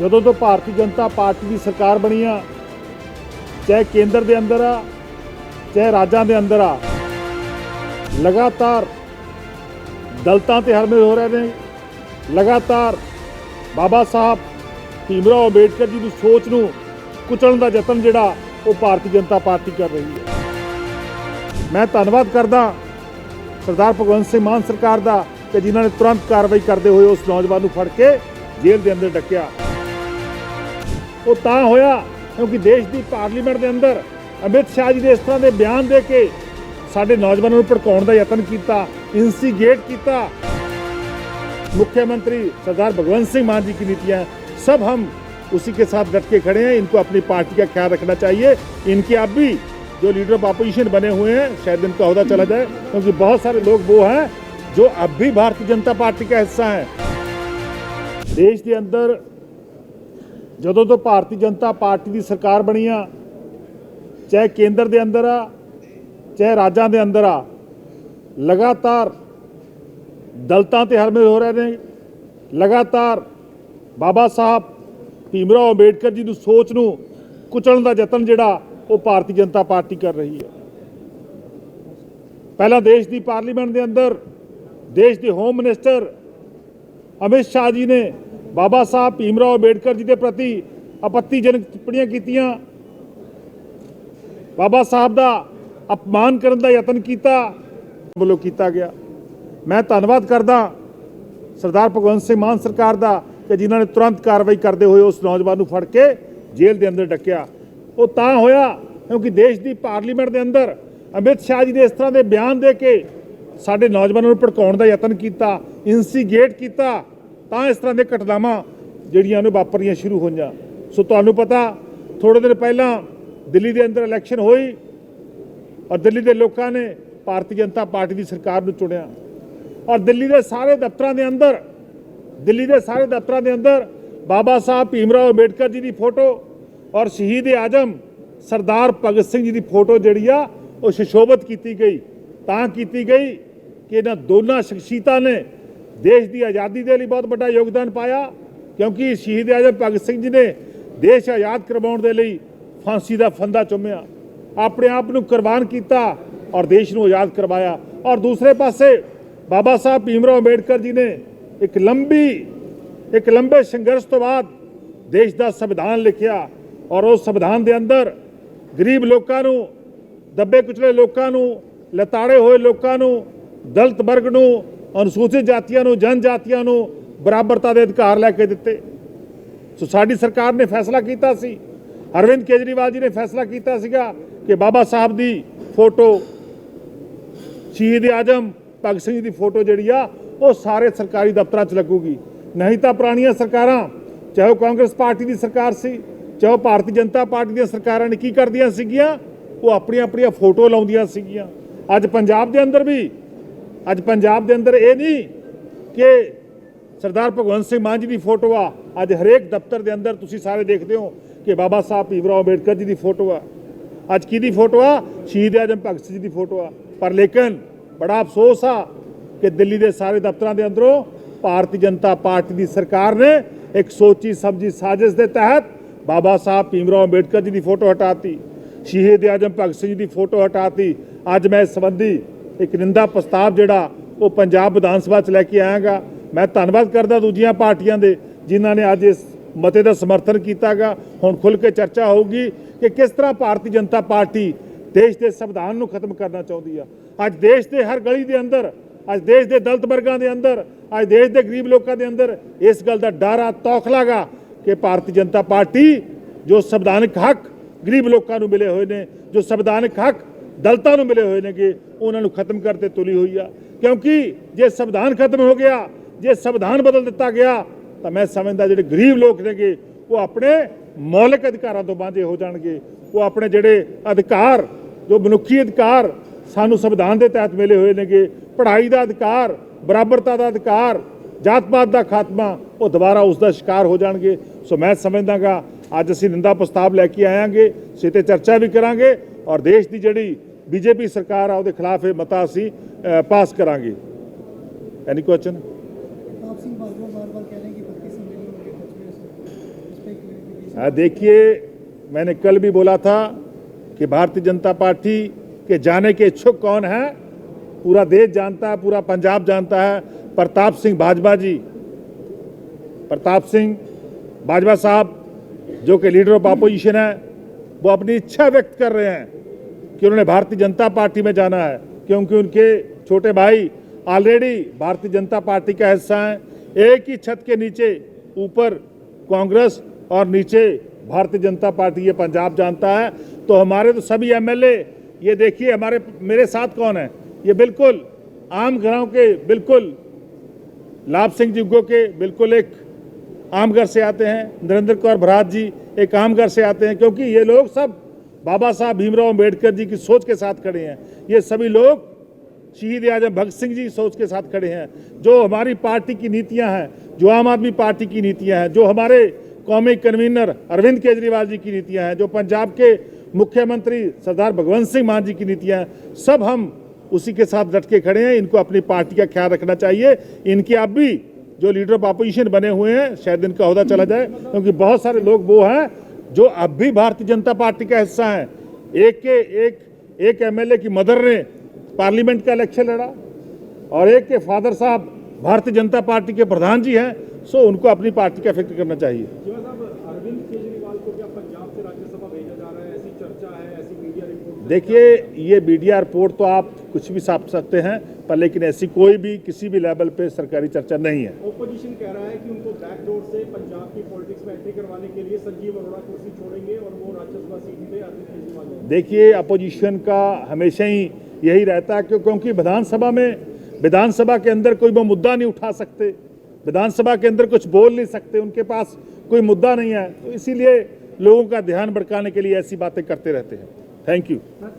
ਜਦੋਂ ਤੋਂ ਭਾਰਤੀ ਜਨਤਾ ਪਾਰਟੀ ਦੀ ਸਰਕਾਰ ਬਣੀ ਆ, ਚਾਹੇ ਕੇਂਦਰ ਦੇ ਅੰਦਰ ਆ, ਚਾਹੇ ਰਾਜਾਂ ਦੇ ਅੰਦਰ ਆ, ਲਗਾਤਾਰ ਦਲਤਾਂ ਤੇ ਹਮਲੇ ਹੋ ਰਹੇ ਨੇ, ਲਗਾਤਾਰ ਬਾਬਾ ਸਾਹਿਬ ਭੀਮਰਾਓ ਅੰਬੇਡਕਰ ਜੀ ਦੀ ਸੋਚ ਨੂੰ ਕੁਚਲਣ ਦਾ ਯਤਨ ਜਿਹੜਾ ਉਹ ਭਾਰਤੀ ਜਨਤਾ ਪਾਰਟੀ ਕਰ ਰਹੀ ਹੈ। ਮੈਂ ਧੰਨਵਾਦ ਕਰਦਾ ਸਰਦਾਰ ਭਗਵੰਤ ਸਿੰਘ ਮਾਨ ਸਰਕਾਰ ਦਾ ਕਿ ਜਿਨ੍ਹਾਂ ਨੇ ਤੁਰੰਤ ਕਾਰਵਾਈ ਕਰਦੇ ਹੋਏ ਉਸ ਨੌਜਵਾਨ ਨੂੰ ਫੜ ਕੇ ਜੇਲ੍ਹ ਦੇ ਅੰਦਰ ਡੱਕਿਆ। ਉਹ ਤਾਂ ਹੋਇਆ ਕਿਉਂਕਿ ਦੇਸ਼ ਦੀ ਪਾਰਲੀਮੈਂਟ ਦੇ ਅੰਦਰ ਅਮਿਤ ਸ਼ਾਹ ਜੀ ਦੇ ਇਸ ਤਰ੍ਹਾਂ ਦੇ ਬਿਆਨ ਦੇ ਕੇ ਸਾਡੇ ਨੌਜਵਾਨਾਂ ਨੂੰ ਭੜਕਾਉਣ ਦਾ ਯਤਨ ਕੀਤਾ ਇਨਸੀਗੇਟ ਕੀਤਾ मुख्यमंत्री सरदार भगवंत सिंह मान जी की नीतियां सब हम उसी के साथ डट के खड़े हैं इनको अपनी पार्टी का ख्याल रखना चाहिए इनके अब भी जो लीडर ऑफ अपोजिशन बने हुए हैं शायद इनका अहदा चला जाए क्योंकि बहुत सारे लोग वो हैं जो अब भी भारतीय जनता पार्टी का हिस्सा हैं ਦੇਸ਼ ਦੇ ਅੰਦਰ ਜਦੋਂ ਤੋਂ ਭਾਰਤੀ ਜਨਤਾ ਪਾਰਟੀ ਦੀ ਸਰਕਾਰ ਬਣੀ ਆ, ਚਾਹੇ ਕੇਂਦਰ ਦੇ ਅੰਦਰ ਆ, ਚਾਹੇ ਰਾਜਾਂ ਦੇ ਅੰਦਰ ਆ, ਲਗਾਤਾਰ ਦਲਤਾਂ ਤੇ ਹਮਲੇ ਹੋ ਰਹੇ ਨੇ, ਲਗਾਤਾਰ ਬਾਬਾ ਸਾਹਿਬ ਭੀਮਰਾਓ ਅੰਬੇਡਕਰ ਜੀ ਦੀ ਸੋਚ ਨੂੰ ਕੁਚਲਣ ਦਾ ਯਤਨ ਜਿਹੜਾ ਉਹ ਭਾਰਤੀ ਜਨਤਾ ਪਾਰਟੀ ਕਰ ਰਹੀ ਹੈ। ਪਹਿਲਾਂ ਦੇਸ਼ ਦੀ ਪਾਰਲੀਮੈਂਟ ਦੇ ਅੰਦਰ, ਦੇਸ਼ ਦੇ ਹੋਮ ਮਿਨਿਸਟਰ ਅਮਿਤ ਸ਼ਾਹ ਜੀ ਨੇ ਬਾਬਾ ਸਾਹਿਬ ਭੀਮਰਾਓ ਅੰਬੇਡਕਰ ਜੀ ਦੇ ਪ੍ਰਤੀ ਆਪੱਤੀਜਨਕ ਟਿੱਪਣੀਆਂ ਕੀਤੀਆਂ। ਬਾਬਾ ਸਾਹਿਬ ਦਾ ਅਪਮਾਨ ਕਰਨ ਦਾ ਯਤਨ ਕੀਤਾ, ਵੱਲੋਂ ਕੀਤਾ ਗਿਆ। ਮੈਂ ਧੰਨਵਾਦ ਕਰਦਾ ਸਰਦਾਰ ਭਗਵੰਤ ਸਿੰਘ ਮਾਨ ਸਰਕਾਰ ਦਾ ਕਿ ਜਿਨ੍ਹਾਂ ਨੇ ਤੁਰੰਤ ਕਾਰਵਾਈ ਕਰਦੇ ਹੋਏ ਉਸ ਨੌਜਵਾਨ ਨੂੰ ਫੜ ਕੇ ਜੇਲ੍ਹ ਦੇ ਅੰਦਰ ਡੱਕਿਆ। ਉਹ ਤਾਂ ਹੋਇਆ ਕਿਉਂਕਿ ਦੇਸ਼ ਦੀ ਪਾਰਲੀਮੈਂਟ ਦੇ ਅੰਦਰ ਅਮਿਤ ਸ਼ਾਹ ਜੀ ਦੇ ਇਸ ਤਰ੍ਹਾਂ ਦੇ ਬਿਆਨ ਦੇ ਕੇ ਸਾਡੇ ਨੌਜਵਾਨਾਂ ਨੂੰ ਭੜਕਾਉਣ ਦਾ ਯਤਨ ਕੀਤਾ, ਇਨਸੀਗੇਟ ਕੀਤਾ। ਤਾਂ ਇਸ ਤਰ੍ਹਾਂ ਦੇ ਘਟਨਾਵਾਂ ਜਿਹੜੀਆਂ ਨੇ ਵਾਪਰਨੀਆਂ ਸ਼ੁਰੂ ਹੋਈਆਂ। ਸੋ ਤੁਹਾਨੂੰ ਪਤਾ ਥੋੜੇ ਦਿਨ ਪਹਿਲਾਂ ਦਿੱਲੀ ਦੇ ਅੰਦਰ ਇਲੈਕਸ਼ਨ ਹੋਈ ਔਰ ਦਿੱਲੀ ਦੇ ਲੋਕਾਂ ਨੇ ਭਾਰਤੀ ਜਨਤਾ ਪਾਰਟੀ ਦੀ ਸਰਕਾਰ ਨੂੰ ਚੁਣਿਆ। ਔਰ ਦਿੱਲੀ ਦੇ ਸਾਰੇ ਦਫ਼ਤਰਾਂ ਦੇ ਅੰਦਰ, ਦਿੱਲੀ ਦੇ ਸਾਰੇ ਦਫ਼ਤਰਾਂ ਦੇ ਅੰਦਰ ਬਾਬਾ ਸਾਹਿਬ ਭੀਮਰਾਓ ਅੰਬੇਡਕਰ ਜੀ ਦੀ ਫੋਟੋ ਔਰ ਸ਼ਹੀਦ ਆਜਮ ਸਰਦਾਰ ਭਗਤ ਸਿੰਘ ਜੀ ਦੀ ਫੋਟੋ ਜਿਹੜੀ ਆ, ਉਹ ਸ਼ਿਸ਼ੋਭਤ ਕੀਤੀ ਗਈ। ਤਾਂ ਕੀਤੀ ਗਈ ਕਿ ਇਹਨਾਂ ਦੋਨਾਂ ਸ਼ਖਸੀਅਤਾਂ ਨੇ ਦੇਸ਼ ਦੀ ਆਜ਼ਾਦੀ ਦੇ ਲਈ ਬਹੁਤ ਵੱਡਾ ਯੋਗਦਾਨ ਪਾਇਆ ਕਿਉਂਕਿ ਸ਼ਹੀਦ ਆਜਮ ਭਗਤ ਸਿੰਘ ਜੀ ਨੇ ਦੇਸ਼ ਆਜ਼ਾਦ ਕਰਵਾਉਣ ਦੇ ਲਈ ਫਾਂਸੀ ਦਾ ਫੰਦਾ ਚੁੰਮਿਆ ਆਪਣੇ ਆਪ ਨੂੰ ਕੁਰਬਾਨ ਕੀਤਾ ਔਰ ਦੇਸ਼ ਨੂੰ ਆਜ਼ਾਦ ਕਰਵਾਇਆ ਔਰ ਦੂਸਰੇ ਪਾਸੇ ਬਾਬਾ ਸਾਹਿਬ ਭੀਮਰਾਓ ਅੰਬੇਡਕਰ ਜੀ ਨੇ ਇੱਕ ਲੰਬੀ ਇੱਕ ਲੰਬੇ ਸੰਘਰਸ਼ ਤੋਂ ਬਾਅਦ ਦੇਸ਼ ਦਾ ਸੰਵਿਧਾਨ ਲਿਖਿਆ ਔਰ ਉਸ ਸੰਵਿਧਾਨ ਦੇ ਅੰਦਰ ਗਰੀਬ ਲੋਕਾਂ ਨੂੰ ਦੱਬੇ ਕੁਚਲੇ ਲੋਕਾਂ ਨੂੰ ਲਤਾੜੇ ਹੋਏ ਲੋਕਾਂ ਨੂੰ ਦਲਤ ਵਰਗ ਨੂੰ ਅਨੁਸੂਚਿਤ ਜਾਤੀਆਂ ਨੂੰ, ਜਨਜਾਤੀਆਂ ਨੂੰ ਬਰਾਬਰਤਾ ਦੇ ਅਧਿਕਾਰ ਲੈ ਕੇ ਦਿੱਤੇ। ਸੋ ਸਾਡੀ ਸਰਕਾਰ ਨੇ ਫੈਸਲਾ ਕੀਤਾ ਸੀ। ਅਰਵਿੰਦ ਕੇਜਰੀਵਾਲ ਜੀ ਨੇ ਫੈਸਲਾ ਕੀਤਾ ਸੀਗਾ ਕਿ ਬਾਬਾ ਸਾਹਿਬ ਦੀ ਫੋਟੋ, ਸ਼ਹੀਦ ਆਜਮ ਭਗਤ ਸਿੰਘ ਜੀ ਦੀ ਫੋਟੋ ਜਿਹੜੀ ਆ, ਉਹ ਸਾਰੇ ਸਰਕਾਰੀ ਦਫ਼ਤਰਾਂ 'ਚ ਲੱਗੂਗੀ। ਨਹੀਂ ਤਾਂ ਪੁਰਾਣੀਆਂ ਸਰਕਾਰਾਂ, ਚਾਹੇ ਉਹ ਕਾਂਗਰਸ ਪਾਰਟੀ ਦੀ ਸਰਕਾਰ ਸੀ, ਚਾਹੇ ਉਹ ਭਾਰਤੀ ਜਨਤਾ ਪਾਰਟੀ ਦੀਆਂ ਸਰਕਾਰਾਂ ਨੇ ਕੀ ਕਰਦੀਆਂ ਸੀਗੀਆਂ, ਉਹ ਆਪਣੀਆਂ ਆਪਣੀਆਂ ਫੋਟੋ ਲਾਉਂਦੀਆਂ ਸੀਗੀਆਂ। ਅੱਜ ਪੰਜਾਬ ਦੇ ਅੰਦਰ ਵੀ ਅੱਜ ਪੰਜਾਬ ਦੇ ਅੰਦਰ ਇਹ ਨਹੀਂ ਕਿ ਸਰਦਾਰ ਭਗਵੰਤ ਸਿੰਘ ਮਾਨ ਜੀ ਦੀ ਫੋਟੋ ਆ। ਅੱਜ ਹਰੇਕ ਦਫ਼ਤਰ ਦੇ ਅੰਦਰ ਤੁਸੀਂ ਸਾਰੇ ਦੇਖਦੇ ਹੋ ਕਿ ਬਾਬਾ ਸਾਹਿਬ ਭੀਮਰਾਓ ਅੰਬੇਡਕਰ ਜੀ ਦੀ ਫੋਟੋ ਆ। ਅੱਜ ਕਿਹਦੀ ਫੋਟੋ ਆ? ਸ਼ਹੀਦ ਆਜਮ ਭਗਤ ਸਿੰਘ ਜੀ ਦੀ ਫੋਟੋ ਆ। ਪਰ ਲੇਕਿਨ ਬੜਾ ਅਫਸੋਸ ਆ ਕਿ ਦਿੱਲੀ ਦੇ ਸਾਰੇ ਦਫ਼ਤਰਾਂ ਦੇ ਅੰਦਰੋਂ ਭਾਰਤੀ ਜਨਤਾ ਪਾਰਟੀ ਦੀ ਸਰਕਾਰ ਨੇ ਇੱਕ ਸੋਚੀ ਸਮਝੀ ਸਾਜ਼ਿਸ਼ ਦੇ ਤਹਿਤ ਬਾਬਾ ਸਾਹਿਬ ਭੀਮਰਾਓ ਅੰਬੇਡਕਰ ਜੀ ਦੀ ਫੋਟੋ ਹਟਾਤੀ ਸ਼ਹੀਦ ਆਜਮ ਭਗਤ ਸਿੰਘ ਜੀ ਦੀ ਫੋਟੋ ਹਟਾਤੀ ਅੱਜ ਮੈਂ ਇਸ ਸੰਬੰਧੀ ਇੱਕ ਨਿੰਦਾ ਪ੍ਰਸਤਾਵ ਜਿਹੜਾ ਉਹ ਪੰਜਾਬ ਵਿਧਾਨ ਸਭਾ ਚ ਲੈ ਕੇ ਆਇਆਗਾ। ਮੈਂ ਧੰਨਵਾਦ ਕਰਦਾ ਦੂਜੀਆਂ ਪਾਰਟੀਆਂ ਦੇ, ਜਿਨ੍ਹਾਂ ਨੇ ਅੱਜ ਇਸ ਮਤੇ ਦਾ ਸਮਰਥਨ ਕੀਤਾਗਾ। ਹੁਣ ਖੁੱਲ ਕੇ ਚਰਚਾ ਹੋਊਗੀ ਕਿ ਕਿਸ ਤਰ੍ਹਾਂ ਭਾਰਤੀ ਜਨਤਾ ਪਾਰਟੀ ਦੇਸ਼ ਦੇ ਸੰਵਿਧਾਨ ਨੂੰ ਖਤਮ ਕਰਨਾ ਚਾਹੁੰਦੀ ਆ। ਅੱਜ ਦੇਸ਼ ਦੇ ਹਰ ਗਲੀ ਦੇ ਅੰਦਰ, ਅੱਜ ਦੇਸ਼ ਦੇ ਦਲਤ ਵਰਗਾਂ ਦੇ ਅੰਦਰ, ਅੱਜ ਦੇਸ਼ ਦੇ ਗਰੀਬ ਲੋਕਾਂ ਦੇ ਅੰਦਰ ਇਸ ਗੱਲ ਦਾ ਡਰ ਆ ਤੌਖਲਾਗਾ ਕਿ ਭਾਰਤੀ ਜਨਤਾ ਪਾਰਟੀ ਜੋ ਸੰਵਿਧਾਨਕ ਹੱਕ ਗਰੀਬ ਲੋਕਾਂ ਨੂੰ ਮਿਲੇ ਹੋਏ ਨੇ, ਜੋ ਸੰਵਿਧਾਨਕ ਹੱਕ ਦਲਤਾਂ ਨੂੰ ਮਿਲੇ ਹੋਏ ਨੇਗੇ ਉਹਨਾਂ ਨੂੰ ਖਤਮ ਕਰਤੇ ਤੁਲੀ ਹੋਈ ਆ। ਕਿਉਂਕਿ ਜੇ ਸੰਵਿਧਾਨ ਖਤਮ ਹੋ ਗਿਆ, ਜੇ ਸੰਵਿਧਾਨ ਬਦਲ ਦਿੱਤਾ ਗਿਆ, ਤਾਂ ਮੈਂ ਸਮਝਦਾ ਜਿਹੜੇ ਗਰੀਬ ਲੋਕ ਨੇਗੇ ਉਹ ਆਪਣੇ ਮੌਲਿਕ ਅਧਿਕਾਰਾਂ ਤੋਂ ਵਾਂਝੇ ਹੋ ਜਾਣਗੇ। ਉਹ ਆਪਣੇ ਜਿਹੜੇ ਅਧਿਕਾਰ, ਜੋ ਮਨੁੱਖੀ ਅਧਿਕਾਰ ਸਾਨੂੰ ਸੰਵਿਧਾਨ ਦੇ ਤਹਿਤ ਮਿਲੇ ਹੋਏ ਨੇਗੇ ਪੜ੍ਹਾਈ ਦਾ ਅਧਿਕਾਰ, ਬਰਾਬਰਤਾ ਦਾ ਅਧਿਕਾਰ, ਜਾਤ-ਪਾਤ ਦਾ ਖਾਤਮਾ, ਉਹ ਦੁਬਾਰਾ ਉਸ ਦਾ ਸ਼ਿਕਾਰ ਹੋ ਜਾਣਗੇ। ਸੋ ਮੈਂ ਸਮਝਦਾਗਾ, ਅੱਜ ਅਸੀਂ ਨਿੰਦਾ ਪ੍ਰਸਤਾਵ ਲੈ ਕੇ ਆਇਆਂਗੇ ਸੇ ਚਰਚਾ ਵੀ ਕਰਾਂਗੇ ਔਰ ਦੇਸ਼ ਦੀ ਜਿਹੜੀ ਬੀਜੇਪੀ ਸਰਕਾਰ ਆ ਉਹਦੇ ਖਿਲਾਫ ਇਹ ਮਤਾ ਅਸੀਂ ਅ, ਪਾਸ ਕਰਾਂਗੇ ਐਨੀ ਕੁਐਸਚਨ प्रताप सिंह बाजवा बार बार कह रहे हैं कि भक्ति सम्मेलन होंगे कच्छ में आ, देखिए मैंने कल भी बोला था कि भारतीय जनता पार्टी के जाने के इच्छुक कौन है पूरा देश जानता है पूरा पंजाब जानता है प्रताप सिंह बाजवा जी प्रताप सिंह बाजवा साहब जो कि लीडर ऑफ अपोजिशन है वो अपनी इच्छा व्यक्त कर रहे हैं कि उन्होंने भारतीय जनता पार्टी में जाना है, क्योंकि उनके छोटे भाई ऑलरेडी भारतीय जनता पार्टी का हिस्सा हैं। एक ही छत के नीचे, ऊपर कांग्रेस और नीचे भारतीय जनता पार्टी, ये पंजाब जानता है। तो हमारे तो सभी एमएलए, ये देखिए हमारे, मेरे साथ कौन है? ये बिल्कुल आम घरों के, बिल्कुल लाभ सिंह जी के, बिल्कुल एक आम घर से आते हैं। नरेंद्र कौर भरात जी एक आम घर से आते हैं, क्योंकि ये लोग सब बाबा साहब भीमराव अंबेडकर जी की सोच के साथ खड़े हैं। ये सभी लोग शहीद आज़म भगत सिंह जी सोच के साथ खड़े हैं। जो हमारी पार्टी की नीतियाँ हैं, जो आम आदमी पार्टी की नीतियाँ हैं, जो हमारे कौमी कन्वीनर अरविंद केजरीवाल जी की नीतियाँ हैं, जो पंजाब के मुख्यमंत्री सरदार भगवंत सिंह मान जी की नीतियाँ हैं, सब हम उसी के साथ डट के खड़े हैं। इनको अपनी पार्टी का ख्याल रखना चाहिए। इनके अब भी जो लीडर ऑफ़ अपोजिशन बने हुए हैं, शायद इनका अहदा चला जाए, क्योंकि बहुत सारे लोग वो हैं जो अब भी भारतीय जनता पार्टी का हिस्सा है, एक के, एक एक एमएलए की मदर ने पार्लियामेंट का इलेक्शन लड़ा और एक के फादर साहब भारतीय जनता पार्टी के प्रधान जी हैं, सो उनको अपनी पार्टी का फ़िक्र करना चाहिए जीवा साहब अरविंद केजरीवाल को क्या पंजाब से राज्यसभा भेजा जा रहा है ऐसी चर्चा है ऐसी मीडिया रिपोर्ट देखिए ये मीडिया रिपोर्ट तो आप कुछ भी छाप सकते हैं पर लेकिन ऐसी कोई भी किसी भी लेवल पे सरकारी चर्चा नहीं है। ओपोजिशन कह रहा है कि उनको बैकडोर से पंजाब की पॉलिटिक्स में एंट्री करवाने के लिए संजीव अरोड़ा कुर्सी छोड़ेंगे और वो राज्यसभा सीट पे अरविंद केजरीवाल देखिए अपोजिशन का हमेशा ही यही रहता है क्योंकि विधानसभा में विधानसभा के अंदर कोई वो मुद्दा नहीं उठा सकते। विधानसभा के अंदर कुछ बोल नहीं सकते उनके पास कोई मुद्दा नहीं है। तो इसीलिए लोगों का ध्यान भड़काने के लिए ऐसी बातें करते रहते हैं। Thank you.